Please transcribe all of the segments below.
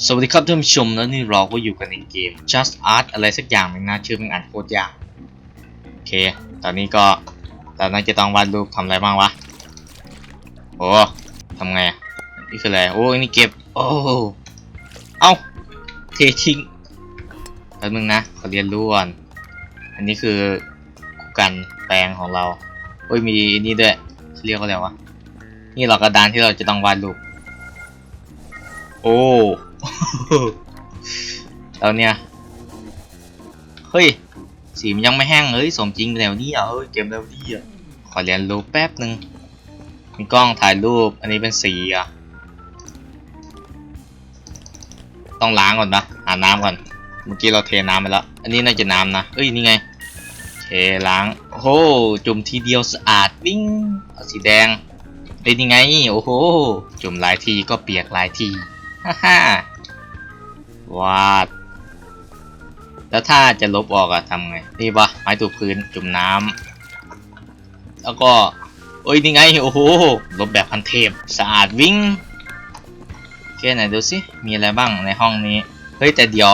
สวัสดีครับท่านผู้ชมแล้วนี่เราก็อยู่กันในเกม Just Art อะไรสักอย่างนึงนะชื่อมันอ่านโคตรยากโอเค ตอนนี้ก็ตอนนั้นจะต้องวาดรูปทำอะไรบ้างวะโอ้ทำไงอะนี่คืออะไรโอ้ยนี่เก็บโอ้เอ้าเททิ้งแป๊บนึงนะขอเรียนรู้ก่อนอันนี้คือกันแปลงของเราโอ้ยมีนี่ด้วยเขาเรียกว่าอะไรวะนี่เรากระดานที่เราจะต้องวาดรูปโอ้ แล้วเนี่ย เฮ้ย สีมันยังไม่แห้งเลยสมจริงแล้วนี่อะเฮ้ยเกมแล้วนี่อะขอเรียนรู้แป๊บหนึ่งมีกล้องถ่ายรูป อันนี้เป็นสีอะ ต้องล้างก่อนนะหาน้ำก่อน เมื่อกี้เราเทน้ำไปแล้ว อันนี้น่าจะน้ำนะ เอ้ยนี่ไงเทล้าง โอ้โห จุ่มทีเดียวสะอาดวิ่งเอาสีแดงเอ้ยนี่ไง โอ้โห จุ่มหลายทีก็เปียกหลายที ฮ่าฮ่า วาด แล้วถ้าจะลบออกอะทำไง นี่ปะไม้ถูพื้นจุ่มน้ำ แล้วก็เอ้ยนี่ไง โอ้โห ลบแบบพันเทพ สะอาดวิ่งโอเคไหนดูสิ มีอะไรบ้างในห้องนี้ เฮ้ย แต่เดี๋ยว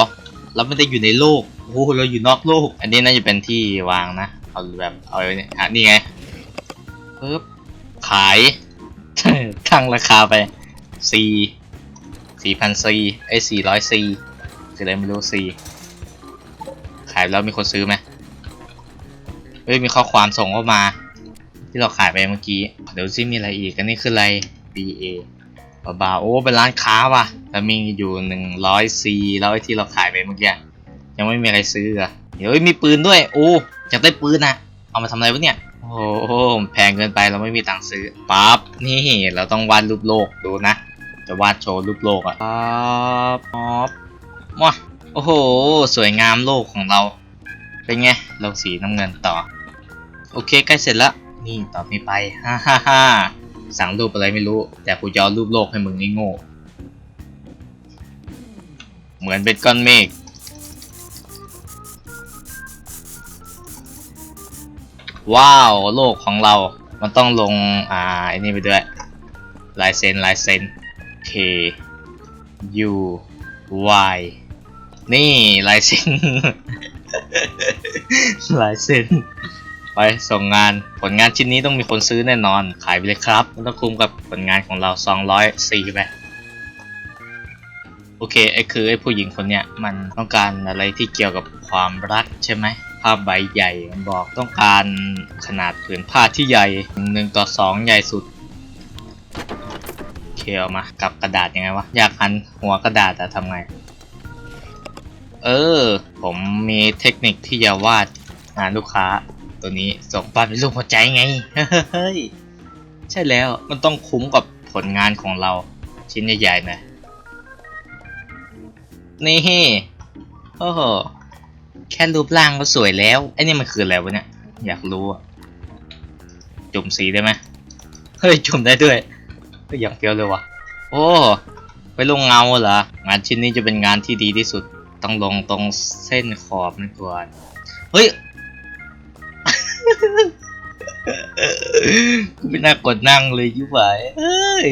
เราไม่ได้อยู่ในโลก โอ้โห เราอยู่นอกโลก อันนี้น่าจะเป็นที่วางนะ เอาแบบเอาไว้เนี่ยอะนี่ไงปึ๊บ ขายตั้งราคาไปสี่สี่พันซีไอ้สี่ร้อยซี คืออะไรไม่รู้ซีขายแล้วมีคนซื้อไหมเฮ้ยมีข้อความส่งเข้ามา ที่เราขายไปเมื่อกี้ เดี๋ยวซิมีอะไรอีกอันนี้คืออะไร BA บาๆโอ้เป็นร้านค้าว่ะแล้วมีอยู่หนึ่งร้อยซีแล้วไอ้ที่เราขายไปเมื่อกี้ยังไม่มีใครซื้ออะเดี๋ยวมีปืนด้วย โอ้อยากได้ปืนนะเอามาทำอะไรวะเนี่ยโอ้โหแพงเกินไปเราไม่มีตังค์ซื้อปั๊บนี่เราต้องวาดรูปโลกดูนะ จะวาดโชว์รูปโลกอะปั๊บปั๊บ มาโอ้โห สวยงามโลกของเรา เป็นไงเราสีน้ำเงินต่อ โอเคใกล้เสร็จแล้วนี่ต่อไปไปฮ่าฮ่าฮ่าสั่งรูปอะไรไม่รู้ แต่กูจะเอารูปโลกให้มึงไอ้โง่ เหมือนเป็นก้อนเมฆว้าวโลกของเรา มันต้องลง อ่าไอ้นี่ไปด้วยลายเซ็นลายเซ็น K U Y นี่ลายเซ็นลายเซ็นไปส่งงานผลงานชิ้นนี้ต้องมีคนซื้อแน่นอน ขายไปเลยครับมันต้องคุ้มกับผลงานของเรา204ไปโอเคไอ้คือไอ้ผู้หญิงคนเนี้ยมันต้องการอะไรที่เกี่ยวกับความรักใช่ไหมผ้าใบใหญ่มันบอกต้องการขนาดผืนผ้าที่ใหญ่หนึ่งต่อสองใหญ่สุดโอเคเอามากับกระดาษยังไงวะอยากหันหัวกระดาษอะทำไง เออ ผมมีเทคนิคที่จะวาดงานลูกค้า ตัวนี้ส่งปั้นเป็นรูปหัวใจไง เฮ้ย ใช่แล้วมันต้องคุ้มกับผลงานของเรา ชิ้นใหญ่ๆน่อยนี่โอ้โหแค่รูปร่างก็สวยแล้วไอ้นี่มันคืออะไรวะเนี่ย อยากรู้อะจุ่มสีได้ไหมเฮ้ย จุ่มได้ด้วยอย่างเฟี้ยวเลยวะโอ้ ไปลงเงาเหรองานชิ้นนี้จะเป็นงานที่ดีที่สุด ต้องลงตรงเส้นขอบนั่นก่อนเฮ้ยกูไม่น่ากดนั่งเลยยุบไหวเฮ้ย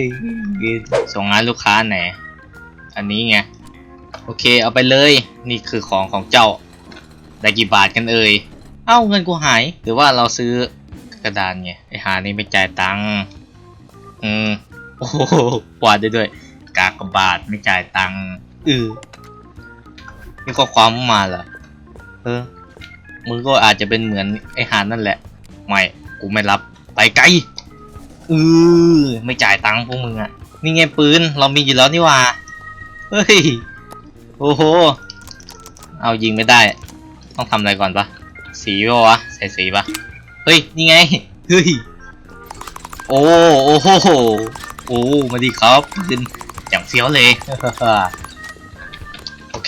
ส่งงานลูกค้าไหน อันนี้ไง โอเคเอาไปเลย นี่คือของของเจ้า ได้กี่บาทกันเอ่ย เอ้าเงินกูหาย หรือว่าเราซื้อกระดานไง ไอหานี่ไม่จ่ายตังค์ อืม โอ้โหวาดได้ด้วย กากบาทไม่จ่ายตังค์เออ นี่ข้อความมาเหรอเออมึงก็อาจจะเป็นเหมือนไอหานนั่นแหละ ไม่กูไม่รับไปไกลเออไม่จ่ายตังค์พวกมึงอะนี่ไงปืนเรามีอยู่แล้วนี่ว่าเฮ้ยโอ้โหเอายิงไม่ได้ ต้องทำอะไรก่อนปะสีปะวะใส่สีปะเฮ้ยนี่ไงเฮ้ยโอ้โอ้โหโอ้มาดีครับปืนอย่างเฟี้ยวเลย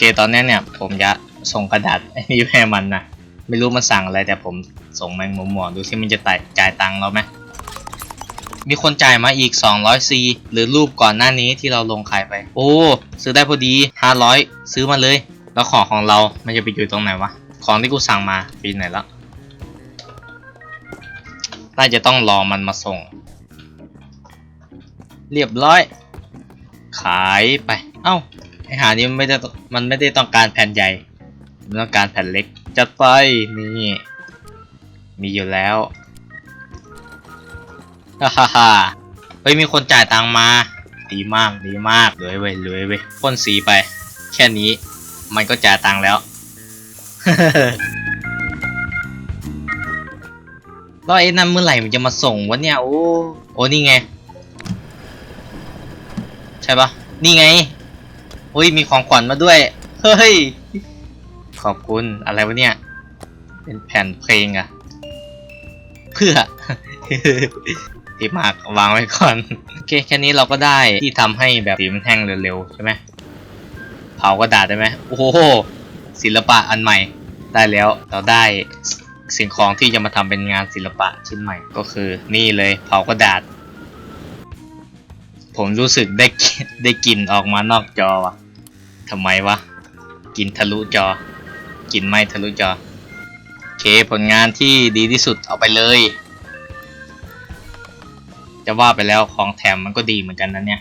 เคตอนนี้เนี่ย ผมจะส่งกระดาษไอ้นี่ให้มันนะไม่รู้มันสั่งอะไรแต่ผมส่งแมงมุมหมอดูซิมันจะจ่ายจ่ายตังค์เราไหมมีคนจ่ายมาอีก 200 C หรือรูปก่อนหน้านี้ที่เราลงขายไป โอ้ ซื้อได้พอดี 500 ซื้อมาเลย แล้วของของเรา มันจะไปอยู่ตรงไหนวะ ของที่กูสั่งมาปีไหนล้วน่าจะต้องรอมันมาส่ง เรียบร้อย ขายไป เอ้า ไอหานี้มันไม่ได้มันไม่ได้ต้องการแผ่นใหญ่ มันต้องการแผ่นเล็ก จัดไปนี่มีอยู่แล้วฮ่าฮ่าฮ่าเฮ้ยมีคนจ่ายตังมา ดีมากดีมากรวยเว้ยรวยเว้ยพ่นสีไป แค่นี้ มันก็จ่ายตังแล้วแล้วไอ้นั่นเมื่อไหร่มันจะมาส่งวะเนี่ยโอ้โอ้นี่ไง ใช่ปะนี่ไง อ้ยมีของขวัญมาด้วย เฮ้ย ขอบคุณอะไรวะเนี่ย เป็นแผ่นเพลงอะเพื่อดีมากวางไว้ก่อน โอเคแค่นี้เราก็ได้ที่ทำให้แบบสีมันแห้งเร็วๆใช่ไหมเผากระดาษได้ไหมโอ้โหศิลปะอันใหม่ได้แล้วเราได้สิ่งของที่จะมาทำเป็นงานศิลปะชิ้นใหม่ก็คือนี่เลยเผากระดาษ ผมรู้สึกได้ได้กลิ่นออกมานอกจอว่ะ ทำไมวะ กินทะลุจอ กินไม่ทะลุจอ โอเคผลงานที่ดีที่สุดเอาไปเลย จะว่าไปแล้วของแถมมันก็ดีเหมือนกันนะเนี่ย